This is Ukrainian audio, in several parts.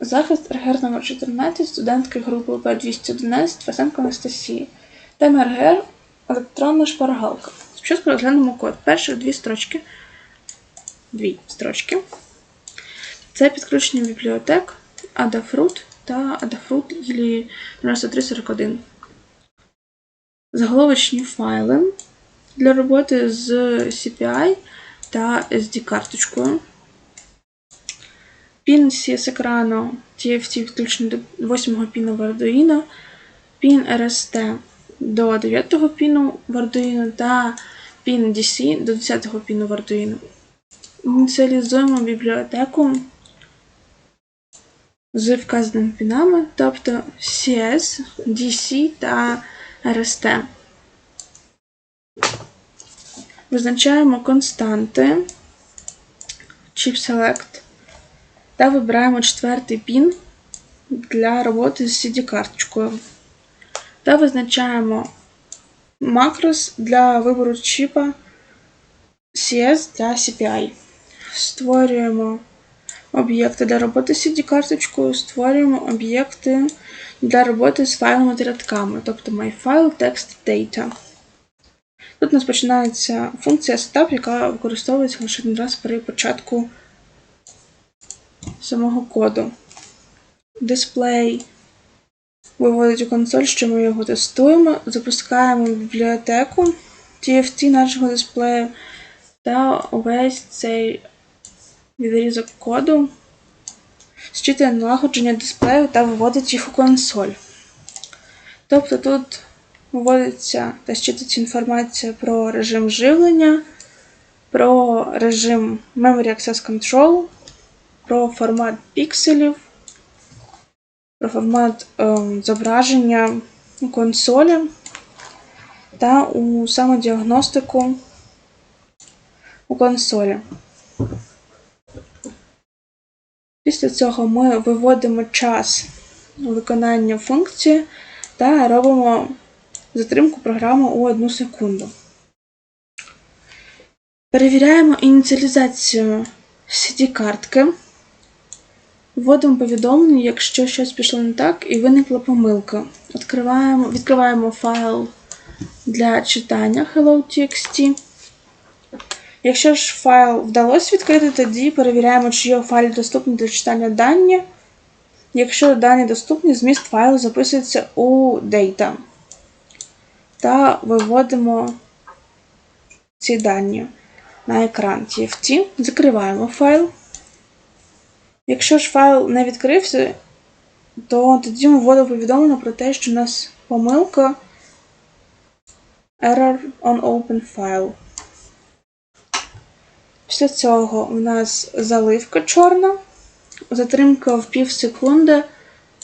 Захист РГР номер 14 студентки групи П211 Васенко Анастасії. Тема РГР електронна шпаргалка. Спочатку розглянемо код. Перші дві строчки. Дві строчки. Це підключення бібліотек Adafruit та Adafruit ілі 9341. Заголовочні файли для роботи з CPI та SD-карточкою. Пін з екрану TFT підключений до 8-го піну в Arduino, пін RST до 9-го піну в Arduino та пін DC до 10-го піну в Arduino. Ініціалізуємо бібліотеку з вказаними пінами, тобто CS, DC та RST. Визначаємо константи Chip Select та вибираємо четвертий пін для роботи з CD-карточкою. Та визначаємо макрос для вибору чіпа CS для CPI. Створюємо об'єкти для роботи з CD-карточкою, створюємо об'єкти для роботи з файлами та рядками, тобто MyFile, Text, Data. Тут у нас починається функція setup, яка використовується лише один раз при початку самого коду. Дисплей виводить у консоль, що ми його тестуємо. Запускаємо бібліотеку TFT нашого дисплею та увесь цей відрізок коду зчитує налагодження дисплею та виводить їх у консоль. Тобто тут виводиться та щитується інформація про режим живлення, про режим Memory Access Control, про формат пікселів, про формат е, зображення консолі та у самодіагностику у консолі. Після цього ми виводимо час виконання функції та робимо затримку програми у 1 секунду. Перевіряємо ініціалізацію CD-картки. Вводимо повідомлення, якщо щось пішло не так і виникла помилка. Відкриваємо, відкриваємо файл для читання hello.txt. Якщо ж файл вдалося відкрити, тоді перевіряємо, чи є у файлі доступні для читання дані. Якщо дані доступні, зміст файлу записується у Data. Та виводимо ці дані на екран TFT. Закриваємо файл. Якщо ж файл не відкрився, то тоді ми вводимо повідомлення про те, що у нас помилка Error on Open File. Після цього у нас заливка чорна, затримка в пів секунди,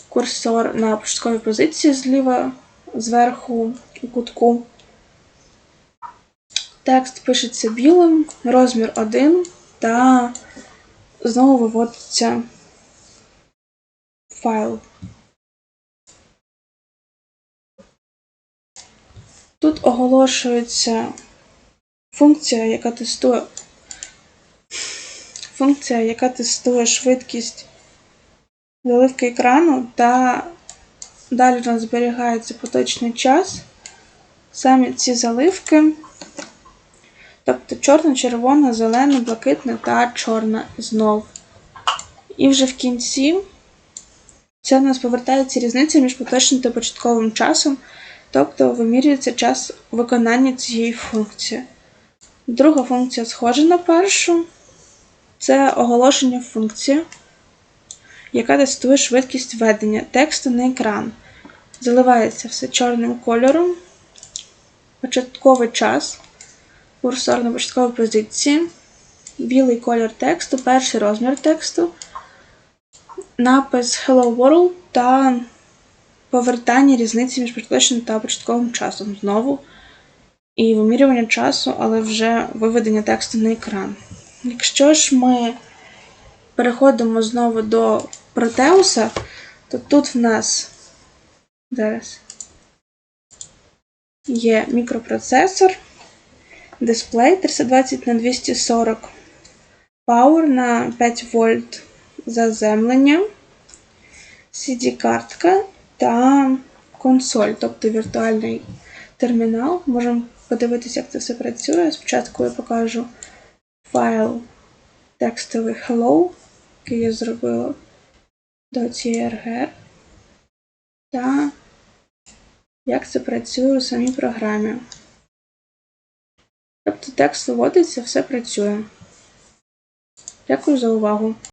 курсор на початковій позиції зліва зверху у кутку. Текст пишеться білим, розмір 1 та знову виводиться файл. Тут оголошується функція, яка тестує функція, яка тестує швидкість заливки екрану, та далі у нас зберігається поточний час. Самі ці заливки, тобто чорна, червона, зелена, блакитна та чорна знов. І вже в кінці це у нас повертається різниця між поточним та початковим часом, тобто вимірюється час виконання цієї функції. Друга функція схожа на першу. Це оголошення функції, яка тестує швидкість введення тексту на екран. Заливається все чорним кольором, початковий час, курсор на початковій позиції, білий колір тексту, перший розмір тексту, напис Hello World та повертання різниці між поточним та початковим часом. Знову. І вимірювання часу, але вже виведення тексту на екран. Якщо ж ми переходимо знову до Протеуса, то тут в нас зараз є мікропроцесор, дисплей 320 на 240, Power на 5 вольт заземлення, CD-картка та консоль, тобто віртуальний термінал. Можемо подивитися, як це все працює. Спочатку я покажу файл текстовий hello, який я зробила до цієї RGR. Та як це працює у самій програмі. Тобто текст виводиться, все працює. Дякую за увагу.